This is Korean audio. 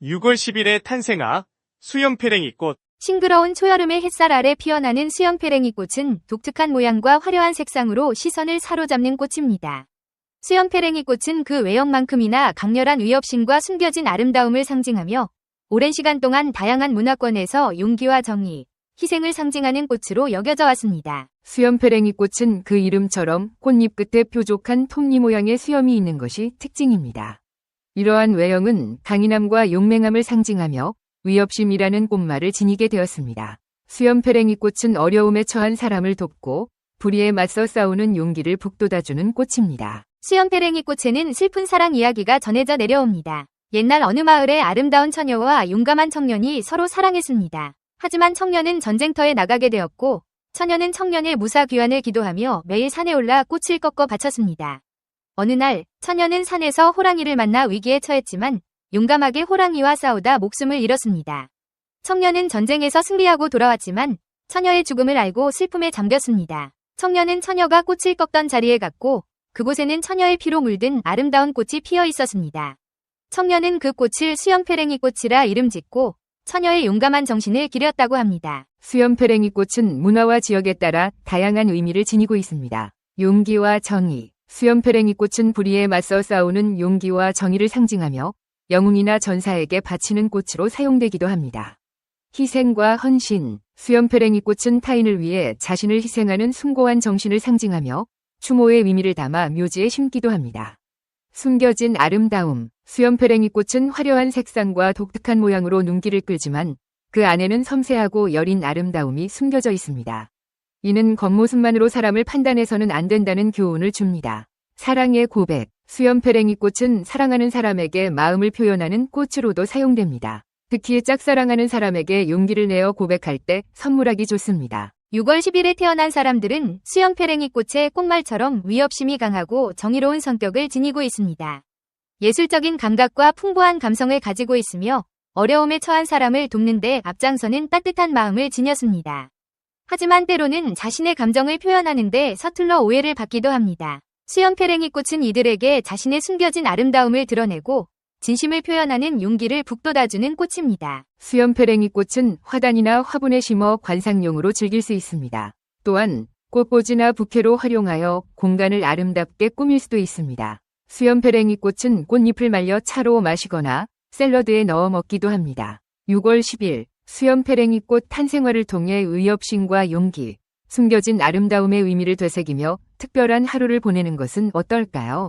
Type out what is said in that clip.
6월 10일에 탄생아 수염페랭이 꽃 싱그러운 초여름의 햇살 아래 피어나는 수염페랭이 꽃은 독특한 모양과 화려한 색상으로 시선을 사로잡는 꽃입니다. 수염페랭이 꽃은 그 외형만큼이나 강렬한 위협심과 숨겨진 아름다움을 상징하며 오랜 시간 동안 다양한 문화권에서 용기와 정의, 희생을 상징하는 꽃으로 여겨져 왔습니다. 수염페랭이 꽃은 그 이름처럼 꽃잎 끝에 뾰족한 톱니 모양의 수염이 있는 것이 특징입니다. 이러한 외형은 강인함과 용맹함을 상징하며 위협심이라는 꽃말을 지니게 되었습니다. 수염페랭이 꽃은 어려움에 처한 사람을 돕고 불의에 맞서 싸우는 용기를 북돋아주는 꽃입니다. 수염페랭이 꽃에는 슬픈 사랑 이야기가 전해져 내려옵니다. 옛날 어느 마을에 아름다운 처녀와 용감한 청년이 서로 사랑했습니다. 하지만 청년은 전쟁터에 나가게 되었고 처녀는 청년의 무사 귀환을 기도하며 매일 산에 올라 꽃을 꺾어 바쳤습니다. 어느 날 처녀는 산에서 호랑이를 만나 위기에 처했지만 용감하게 호랑이와 싸우다 목숨을 잃었습니다. 청년은 전쟁에서 승리하고 돌아왔지만 처녀의 죽음을 알고 슬픔에 잠겼습니다. 청년은 처녀가 꽃을 꺾던 자리에 갔고 그곳에는 처녀의 피로 물든 아름다운 꽃이 피어 있었습니다. 청년은 그 꽃을 수염페랭이 꽃이라 이름 짓고 처녀의 용감한 정신을 기렸다고 합니다. 수염페랭이 꽃은 문화와 지역에 따라 다양한 의미를 지니고 있습니다. 용기와 정의. 수염페랭이 꽃은 불의에 맞서 싸우는 용기와 정의를 상징하며 영웅이나 전사에게 바치는 꽃으로 사용되기도 합니다. 희생과 헌신. 수염페랭이 꽃은 타인을 위해 자신을 희생하는 숭고한 정신을 상징하며 추모의 의미를 담아 묘지에 심기도 합니다. 숨겨진 아름다움. 수염페랭이 꽃은 화려한 색상과 독특한 모양으로 눈길을 끌지만 그 안에는 섬세하고 여린 아름다움이 숨겨져 있습니다. 이는 겉모습만으로 사람을 판단해서는 안 된다는 교훈을 줍니다. 사랑의 고백. 수염페랭이 꽃은 사랑하는 사람에게 마음을 표현하는 꽃으로도 사용됩니다. 특히 짝사랑하는 사람에게 용기를 내어 고백할 때 선물하기 좋습니다. 6월 10일에 태어난 사람들은 수영페랭이 꽃의 꽃말처럼 위협심이 강하고 정의로운 성격을 지니고 있습니다. 예술적인 감각과 풍부한 감성을 가지고 있으며 어려움에 처한 사람을 돕는 데 앞장서는 따뜻한 마음을 지녔습니다. 하지만 때로는 자신의 감정을 표현하는데 서툴러 오해를 받기도 합니다. 수영페랭이 꽃은 이들에게 자신의 숨겨진 아름다움을 드러내고 진심을 표현하는 용기를 북돋아주는 꽃입니다. 수염페랭이 꽃은 화단이나 화분에 심어 관상용으로 즐길 수 있습니다. 또한 꽃꽂이나 부케로 활용하여 공간을 아름답게 꾸밀 수도 있습니다. 수염페랭이 꽃은 꽃잎을 말려 차로 마시거나 샐러드에 넣어 먹기도 합니다. 6월 10일 수염페랭이 꽃 탄생화를 통해 의협심과 용기, 숨겨진 아름다움의 의미를 되새기며 특별한 하루를 보내는 것은 어떨까요?